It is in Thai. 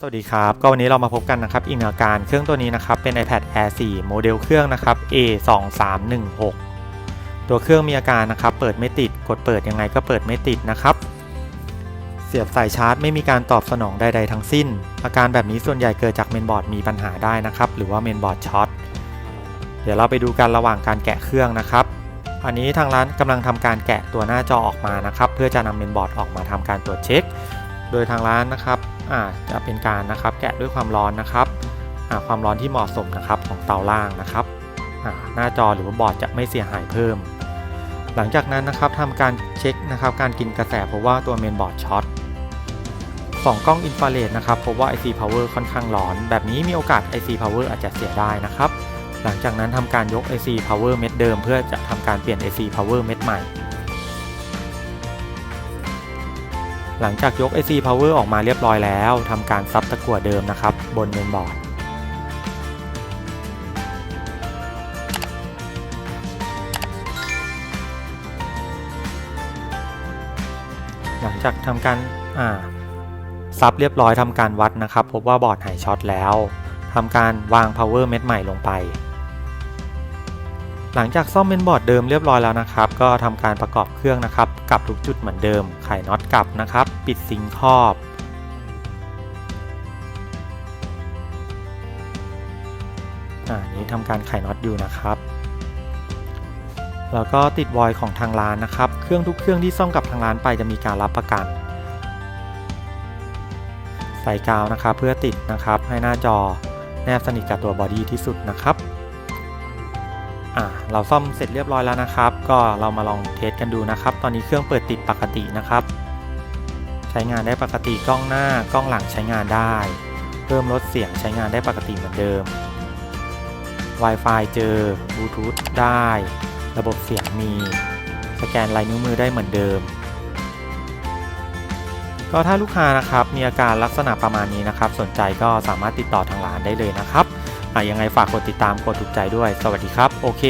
สวัสดีครับ ก็วันนี้เรามาพบกันนะครับ อีกหนึ่งอาการเครื่องตัวนี้นะครับ เป็น iPad Air 4 โมเดลเครื่องนะครับ A 2 3 1 6 ตัวเครื่องมีอาการนะครับ เปิดไม่ติด กดเปิดยังไงก็เปิดไม่ติดนะครับ เสียบสายชาร์จไม่มีการตอบสนองใดๆทั้งสิ้น อาการแบบนี้ส่วนใหญ่เกิดจากเมนบอร์ดมีปัญหาได้นะครับ หรือว่าเมนบอร์ดช็อต เดี๋ยวเราไปดูกันระหว่างการแกะเครื่องนะครับ อันนี้ทางร้านกำลังทำการแกะตัวหน้าจอออกมานะครับ เพื่อจะนำเมนบอร์ดออกมาทำการตรวจเช็ค โดยทางร้านนะครับอาจะเป็นการนะครับแกะด้วยความร้อนนะครับความร้อนที่เหมาะสมนะครับของเตาล่างนะครับหน้าจอหรือว่าบอร์ดจะไม่เสียหายเพิ่ม หลังจากนั้นนะครับทำการเช็คนะครับการกินกระแสเพราะว่าตัวเมนบอร์ดช็อตสองกล้องอินฟราเรดนะครับพบว่า IC Power ค่อนข้างร้อน แบบนี้มีโอกาส IC Power อาจจะเสียได้นะครับ หลังจากนั้นทำการยก IC Power เม็ดเดิม เพื่อจะทำการเปลี่ยน IC Power เม็ดใหม่ หลังจากยก IC Power ออกมาเรียบร้อยแล้วทำการซับตะกั่วเดิมนะครับ บนเมนบอร์ดหลังจากทำการอ่าซับเรียบร้อยทำการวัดนะครับ พบว่าบอร์ดหายช็อตแล้วทำการวาง power เม็ดใหม่ลงไป หลังจากซ่อมเมนบอร์ดเดิมเรียบร้อยแล้วนะครับ ก็ทำการประกอบเครื่องนะครับกลับทุกจุดเหมือนเดิม ไขน็อตกลับนะครับ ปิดซิงค์ครอบอ่านี้ทำการไขน็อตอยู่นะครับแล้วก็ติดวอยของทางร้านนะครับ เครื่องทุกเครื่องที่ซ่อมกับทางร้านไปจะมีการรับประกัน ใส่กาวนะครับเพื่อติดนะครับให้หน้าจอแนบสนิทกับตัวบอดี้ที่สุดนะครับ เราซ่อมเสร็จเรียบร้อยแล้วนะครับ ก็เรามาลองเทสกันดูนะครับ ตอนนี้เครื่องเปิดติดปกตินะครับ ใช้งานได้ปกติกล้องหน้ากล้องหลังใช้งานได้ เพิ่มลดเสียงใช้งานได้ปกติเหมือนเดิม Wi-Fi เจอบลูทูธได้ ระบบเสียงมี สแกนลายนิ้วมือได้เหมือนเดิม ก็ถ้าลูกค้านะครับมีอาการลักษณะประมาณนี้นะครับ สนใจก็สามารถติดต่อทางร้านได้เลยนะครับยังไงฝากกดติดตามกดถูกใจด้วย สวัสดีครับ โอเค